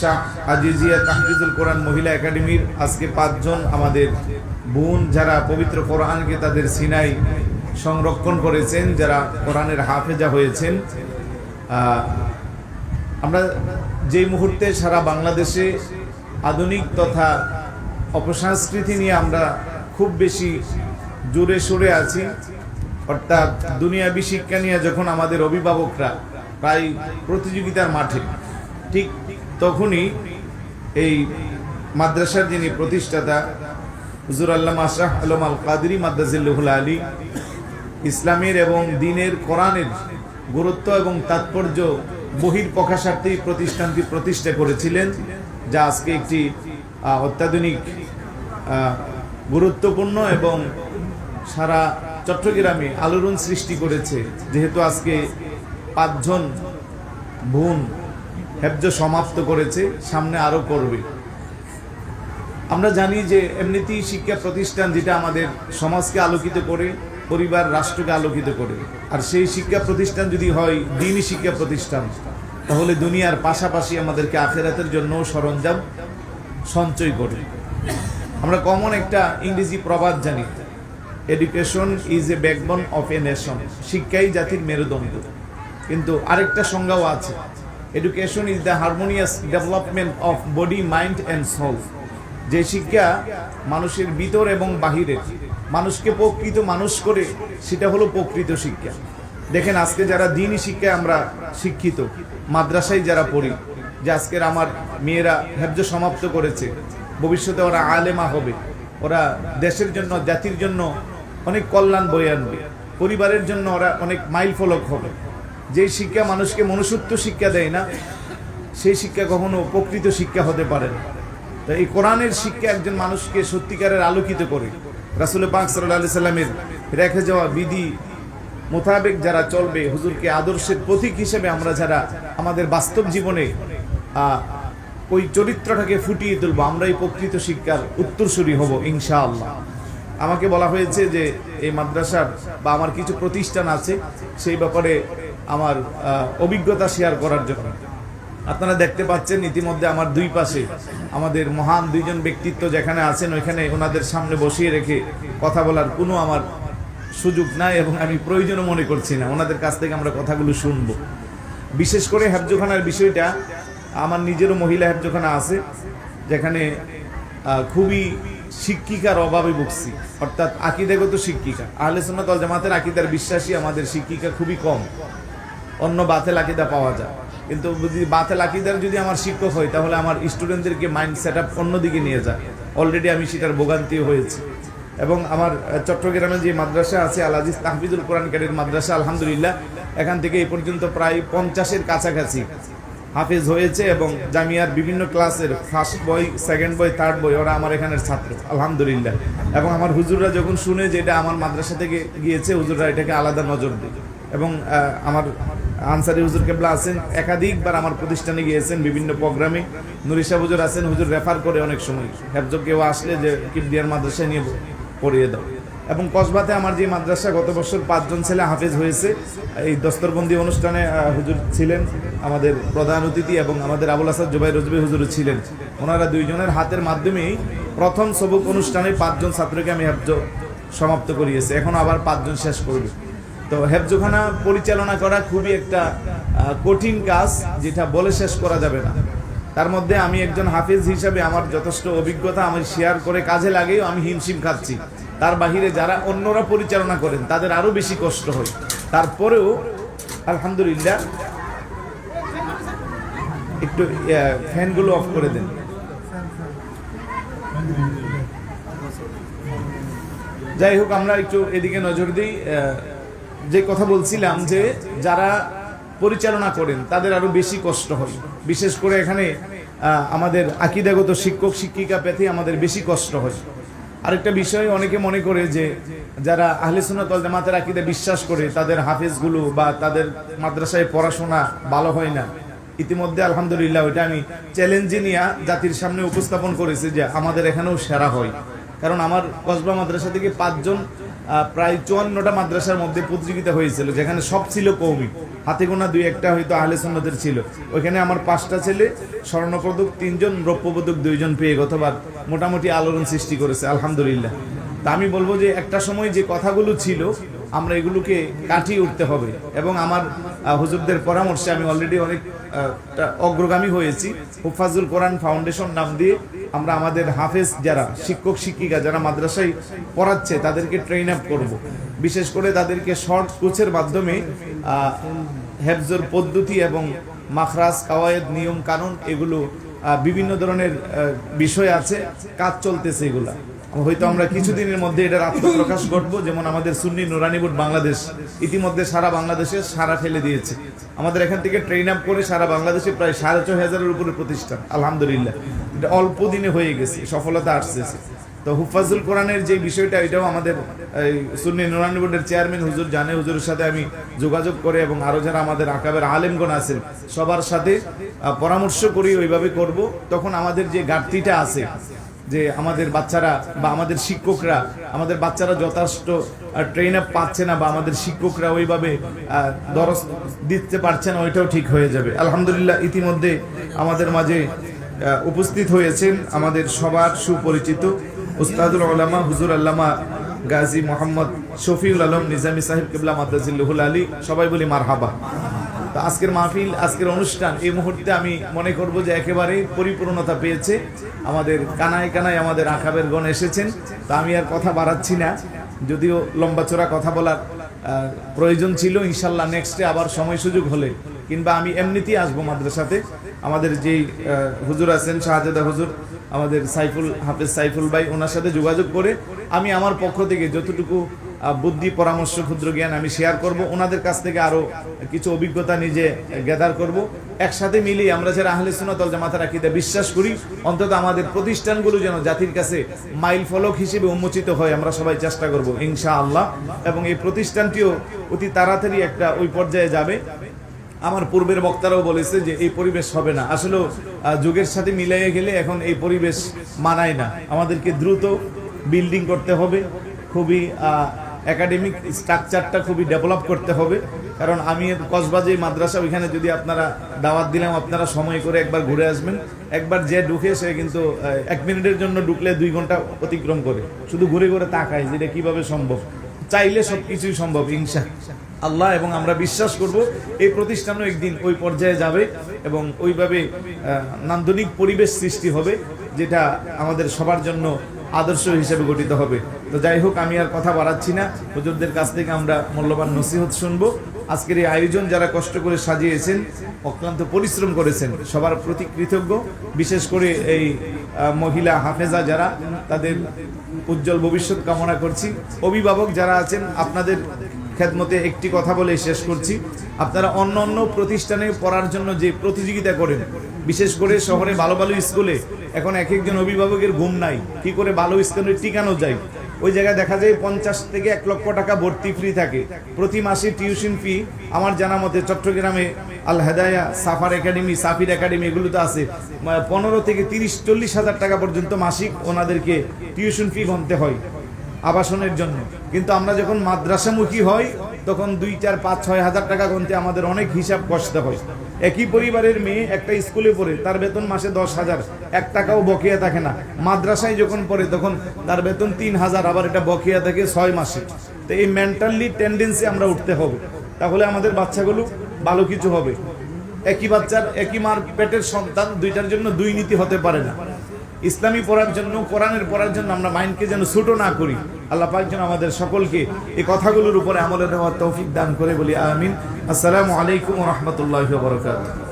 শাহ আজিজিয়া তাহফিজুল কোরআন মহিলা একাডেমির আজকে পাঁচজন আমাদের বোন যারা পবিত্র কোরআনকে তাদের সিনাই সংরক্ষণ করেছেন, যারা কোরআনের হাফেজা হয়েছেন। আমরা যেই মুহূর্তে সারা বাংলাদেশে আধুনিক তথা অপসংস্কৃতি নিয়ে আমরা খুব বেশি জোরে সরে আছি, অর্থাৎ দুনিয়াবি শিক্ষা নিয়ে যখন আমাদের অভিভাবকরা প্রায় প্রতিযোগিতার মাঠে, ঠিক তখনই এই মাদ্রাসার যিনি প্রতিষ্ঠাতা হুজুর আল্লাহ আশরাফ আলম আল কাদরি মাদ্রাজিল্লুহুল আলী, ইসলামের এবং দিনের কোরআনের গুরুত্ব এবং তাৎপর্য বহির প্রকাশার্থে প্রতিষ্ঠানটি প্রতিষ্ঠা করেছিলেন, যা আজকে একটি অত্যাধুনিক গুরুত্বপূর্ণ এবং সারা চট্টগ্রামে আলোড়ন সৃষ্টি করেছে। যেহেতু আজকে পাঁচজন বোন হেফজ সমাপ্ত করেছে, সামনে আরও করবে। আমরা জানি যে এমনিতেই শিক্ষা প্রতিষ্ঠান যেটা আমাদের সমাজকে আলোকিত করে, পরিবার, রাষ্ট্রকে আলোকিত করে। আর সেই শিক্ষা প্রতিষ্ঠান যদি হয়, দিনই শিক্ষা প্রতিষ্ঠান, তাহলে দুনিয়ার পাশাপাশি আমাদেরকে আখেরাতের জন্য সরঞ্জাম সঞ্চয় করে। আমরা কমন একটা ইংরেজি প্রবাদ জানি education is a backbone of a nation শিক্ষাই জাতির মেরুদণ্ড। কিন্তু আরেকটা সংজ্ঞাও আছে education is the harmonious development of body mind and soul যে শিক্ষা মানুষের ভিতর এবং বাহিরের মানুষকে প্রকৃত মানুষ করে, সেটা হলো প্রকৃত শিক্ষা। দেখেন, আজকে যারা দিনই শিক্ষায় আমরা শিক্ষিত, মাদ্রাসায় যারা পড়ি, যে আজকের আমার মেয়েরা হেফজ সমাপ্ত করেছে, ভবিষ্যতে ওরা আলেমা হবে, ওরা দেশের জন্য, জাতির জন্য অনেক কল্যাণ বয়ে আনবে, পরিবারের জন্য ওরা অনেক মাইল ফলক হবে। যেই শিক্ষা মানুষকে মনুষ্যত্ব শিক্ষা দেয় না, সেই শিক্ষা কখনো প্রকৃত শিক্ষা হতে পারে না। তো এই কোরআনের শিক্ষা একজন মানুষকে সত্যিকারের আলোকিত করে। রাসুল পাক সাল্লাহ আলি সাল্লামের রেখে যাওয়া বিধি মোতাবেক যারা চলবে, হুজুরকে আদর্শের প্রতীক হিসেবে আমরা যারা আমাদের বাস্তব জীবনে ওই চরিত্রটাকে ফুটিয়ে তুলবো, আমরাই প্রকৃত শিক্ষার উত্তরসূরি হব, ইনশাআল্লাহ। আমাকে বলা হয়েছে যে এই মাদ্রাসার বা আমার কিছু প্রতিষ্ঠান আছে, সেই ব্যাপারে আমার অভিজ্ঞতা শেয়ার করার জন্য। আপনারা দেখতে পাচ্ছেন ইতিমধ্যে আমার দুই পাশে আমাদের মহান দুইজন ব্যক্তিত্ব যেখানে আছেন, ওইখানে ওনাদের সামনে বসিয়ে রেখে কথা বলার কোনো আমার সুযোগ নাই এবং আমি প্রয়োজনও মনে করছি না। ওনাদের কাছ থেকে আমরা কথাগুলো শুনব। বিশেষ করে হেফজোখানার বিষয়টা, আমার নিজেরও মহিলা হেফজোখানা আছে, যেখানে খুবই শিক্ষিকার অভাবে ভুগছি। অর্থাৎ আকিদাগত শিক্ষিকা। আহলে সুন্নাত ওয়াল জামাতের আকিদার বিশ্বাসী আমাদের শিক্ষিকা খুবই কম। অন্য বাতেল আকিদা পাওয়া যায়। কিন্তু যদি বাতেল আকিদার যদি আমার শিক্ষক হয়, তাহলে আমার স্টুডেন্টদেরকে মাইন্ড সেট আপ অন্যদিকে নিয়ে যায়। অলরেডি আমি সেটার ভোগান্তি হয়েছি। এবং আমার চট্টগ্রামে যে মাদ্রাসা আছে, আল আজিজ তাহফিজুল কোরআন কারির মাদ্রাসা, আলহামদুলিল্লাহ, এখান থেকে এই পর্যন্ত প্রায় পঞ্চাশের কাছাকাছি হাফেজ হয়েছে এবং জামিয়ার বিভিন্ন ক্লাসের ফার্স্ট বই সেকেন্ড বই থার্ড বই ওরা আমার এখানের ছাত্র, আলহামদুলিল্লাহ। এবং আমার হুজুররা যখন শুনে যে এটা আমার মাদ্রাসা থেকে গিয়েছে, হুজুররা এটাকে আলাদা নজর দেয়। এবং আমার আনসারি হুজুর কেবলা আছেন, একাধিকবার আমার প্রতিষ্ঠানে গিয়েছেন, বিভিন্ন প্রোগ্রামে। নুরিশা হুজুর আছেন, হুজুর রেফার করে অনেক সময়। হেফজ কেউ আসলে যে কিবদিয়ার মাদ্রাসায় নিয়ে পড়িয়ে দাও। এবং কসবাতে আমার যে মাদ্রাসা গত বছর পাঁচজন ছেলে হাফেজ হয়েছে, এই দস্তরবন্দি অনুষ্ঠানে হুজুর ছিলেন আমাদের প্রধান অতিথি এবং আমাদের আবুল হাসান জুবাই রজবি হুজুর ছিলেন। ওনারা দুইজনের হাতের মাধ্যমেই প্রথম সবক অনুষ্ঠানে পাঁচজন ছাত্রকে আমি সমাপ্ত করিয়েছি। এখন আবার পাঁচজন শেষ করবে। তো হেফজোখানা পরিচালনা করা খুবই একটা কঠিন কাজ যেটা বলে শেষ করা যাবে না। তার মধ্যে আমি একজন হাফিজ হিসাবে আমার যথেষ্ট অভিজ্ঞতা আমি শেয়ার করে কাজে লাগেও আমি হিমশিম খাচ্ছি। তার বাহিরে যারা অন্যরা পরিচালনা করেন, তাদের আরও বেশি কষ্ট হয়। তারপরেও, আলহামদুলিল্লাহ, একটু ফ্যানগুলো অফ করে দেন। যাই হোক, আমরা একটু এদিকে নজর দিই যে কথা বলছিলাম যে যারা পরিচালনা করেন, তাদের আরও বেশি কষ্ট হয়। বিশেষ করে এখানে আমাদের আকিদাগত শিক্ষক, শিক্ষিকা পেতে আমাদের বেশি কষ্ট হয়। আরেকটা বিষয় অনেকে মনে করে যে যারা আহলে সুন্নাত ওয়াল জামাতের আকিদা বিশ্বাস করে, তাদের হাফেজগুলো বা তাদের মাদ্রাসায় পড়াশোনা ভালো হয় না। ইতিমধ্যে আলহামদুলিল্লাহ ওইটা আমি চ্যালেঞ্জে নিয়ে জাতির সামনে উপস্থাপন করেছি যে আমাদের এখানেও সেরা হয়। কারণ আমার কসবা মাদ্রাসা থেকে পাঁচজন প্রায় চুয়ান্নটা মাদ্রাসার মধ্যে প্রতিযোগিতা হয়েছিল, যেখানে সব ছিল কৌমি হাতে গোনা দুই একটা হয়তো আহলে সুন্নতের ছিল। ওইখানে আমার পাঁচটা ছেলে, স্বর্ণপদক তিনজন, রৌপ্যপদক দুইজন পেয়ে গতবার মোটামুটি আলোড়ন সৃষ্টি করেছে, আলহামদুলিল্লাহ। তা আমি বলব যে একটা সময় যে কথাগুলো ছিল, আমরা এগুলোকে কাটিয়ে উঠতে হবে। এবং আমার হুজুরদের পরামর্শে আমি অলরেডি অনেক অগ্রগামী হয়েছি। হুফাজুল কোরআন ফাউন্ডেশন নাম দিয়ে আমরা আমাদের হাফেজ যারা, শিক্ষক, শিক্ষিকা যারা মাদ্রাসায় পড়াচ্ছে, তাদেরকে ট্রেন আপ করব। বিশেষ করে তাদেরকে শর্ট কোচের মাধ্যমে হেফজর পদ্ধতি এবং মাখরাজ, কাওয়ায়েদ, নিয়ম, কানুন এগুলো বিভিন্ন ধরনের বিষয় আছে, কাজ চলতেছে এগুলা। হয়তো আমরা কিছুদিনের মধ্যে এটার আত্মপ্রকাশ ঘটবো, যেমন আমাদের সুন্নি নুরানি বোর্ড বাংলাদেশ ইতিমধ্যে সারা বাংলাদেশে সারা ফেলে দিয়েছে। আমাদের এখান থেকে ট্রেন আপ করে সারা বাংলাদেশে প্রায় সাড়ে ছয় হাজারের উপরে প্রতিষ্ঠান, আলহামদুলিল্লাহ। এটা অল্প দিনে হয়ে গেছে, সফলতা আসছে। তো হুফাজুল কোরআনের যে বিষয়টা, এটাও আমাদের সুন্নি নুরানি বোর্ডের চেয়ারম্যান হুজুর জানে, হুজুরের সাথে আমি যোগাযোগ করে এবং আরও যারা আমাদের আকাবের আলেমগণ আছেন, সবার সাথে পরামর্শ করি, ওইভাবে করব। তখন আমাদের যে ঘাটতিটা আছে, যে আমাদের বাচ্চারা বা আমাদের শিক্ষকরা, আমাদের বাচ্চারা যথেষ্ট ট্রেন আপ পাচ্ছে না বা আমাদের শিক্ষকরা ওইভাবে দরস দিতে পারছে না, ওইটাও ঠিক হয়ে যাবে। আলহামদুলিল্লাহ, ইতিমধ্যে আমাদের মাঝে উপস্থিত হয়েছেন আমাদের সবার সুপরিচিত উস্তাদুল আলামা হুজুর আল্লামা গাজী মোহাম্মদ শফিউল আলম নিজামী সাহেব কিবলা মাদ্রাজিল্লুহুল আলী, সবাই বলি মারহাবা। তো আজকের মাহফিল, আজকের অনুষ্ঠান, এই মুহূর্তে আমি মনে করব যে একেবারে পরিপূর্ণতা পেয়েছে। আমাদের কানায় কানায় আমাদের আকাবের গণ এসেছেন। তা আমি আর কথা বাড়াচ্ছি না, যদিও লম্বা চোরা কথা বলার প্রয়োজন ছিল। ইনশাল্লাহ নেক্সটে আবার সময় সুযোগ হলে কিংবা আমি এমনিতেই আসব মাদ্রাসাতে। আমাদের যেই হুজুর আছেন, শাহজাদা হুজুর, আমাদের সাইফুল, হাফেজ সাইফুল ভাই, ওনার সাথে যোগাযোগ করে আমি আমার পক্ষ থেকে যতটুকু বুদ্ধি, পরামর্শ, ক্ষুদ্র জ্ঞান আমি শেয়ার করব, ওনাদের কাছ থেকে আরও কিছু অভিজ্ঞতা নিজে গ্যাদার করব। একসাথে মিলিয়ে আমরা যারা আহলে সুনাতল জামাতার আকিদা বিশ্বাস করি, অন্তত আমাদের প্রতিষ্ঠানগুলো যেন জাতির কাছে মাইল ফলক হিসেবে উন্মোচিত হয়, আমরা সবাই চেষ্টা করব ইনশা আল্লাহ এবং এই প্রতিষ্ঠানটিও অতি তাড়াতাড়ি একটা ওই পর্যায়ে যাবে। আমার পূর্বের বক্তারাও বলেছে যে এই পরিবেশ হবে না। আসলে যুগের সাথে মিলাইয়ে গেলে এখন এই পরিবেশ মানায় না। আমাদেরকে দ্রুত বিল্ডিং করতে হবে, খুবই একাডেমিক স্ট্রাকচারটা খুবই ডেভেলপ করতে হবে। কারণ আমি কসবাজে মাদ্রাসা, ওইখানে যদি আপনারা দাওয়াত দিলাম, আপনারা সময় করে একবার ঘুরে আসবেন। একবার যে ঢুকে সে কিন্তু এক মিনিটের জন্য ঢুকলে দুই ঘণ্টা অতিক্রম করে। শুধু ঘুরে ঘুরে তাকায় যে এটা কীভাবে সম্ভব। চাইলে সব কিছুই সম্ভব, ইনশা। আল্লাহ এবং আমরা বিশ্বাস করব এই প্রতিষ্ঠানও একদিন ওই পর্যায়ে যাবে এবং ওইভাবে নান্দনিক পরিবেশ সৃষ্টি হবে যেটা আমাদের সবার জন্য আদর্শ হিসেবে গঠিত হবে। তো যাই হোক, আমি আর কথা বাড়াচ্ছি না। হুজুরদের কাছ থেকে আমরা মূল্যবান নসিহত শুনব। আজকের এই আয়োজন যারা কষ্ট করে সাজিয়েছেন, অক্লান্ত পরিশ্রম করেছেন, সবার প্রতি কৃতজ্ঞ। বিশেষ করে এই মহিলা হাফেজা যারা, তাদের উজ্জ্বল ভবিষ্যৎ কামনা করছি। অভিভাবক যারা আছেন, আপনাদের খেদমতে একটি কথা বলে শেষ করছি। আপনারা অন্য অন্য প্রতিষ্ঠানে পড়ার জন্য যে প্রতিযোগিতা করেন, বিশেষ করে শহরে ভালো ভালো স্কুলে, এখন এক একজন অভিভাবকের ঘুম নাই। কি করে ভালো স্কুলে টিকানো যায়? ওই জায়গায় দেখা যায় পঞ্চাশ থেকে এক লক্ষ টাকা ভর্তি ফ্রি থাকে। প্রতি মাসে টিউশন ফি, আমার জানা মতে চট্টগ্রামে আল হেদায়া, সাফার একাডেমি, সাফির একাডেমি এগুলো তো আছে। পনেরো থেকে তিরিশ, চল্লিশ হাজার টাকা পর্যন্ত মাসিক ওনাদেরকে টিউশন ফি গুনতে হয়। আবাসনের জন্য। কিন্তু আমরা যখন মাদ্রাসামুখী হই, তখন দুই, চার, পাঁচ, ছয় হাজার টাকা গুনতে আমাদের অনেক হিসাব কষতে হয়। একই পরিবারের মেয়ে একটা স্কুলে পড়ে, তার বেতন মাসে দশ হাজার। এক টাকাও বকেয়া থাকে না। মাদ্রাসায় যখন পড়ে, তখন তার বেতন তিন হাজার, আবার এটা বকেয়া থাকে ছয় মাসে। তো এই মেন্টালি টেন্ডেন্সি আমরা উঠতে হবে। তাহলে আমাদের বাচ্চাগুলো ভালো কিছু হবে। একই বাচ্চার, একই মার পেটের সন্তান দুইটার জন্য দুই নীতি হতে পারে না। ইসলামী পড়ার জন্য, কোরআনের পড়ার জন্য আমরা মাইন্ডকে যেন ছোট না করি। আল্লাহ পাক যেন আমাদের সকলকে এই কথাগুলোর উপরে আমলের হওয়ার তৌফিক দান করে বলি, আমিন। আসসালামু আলাইকুম রহমতুল্লাহ বরকাত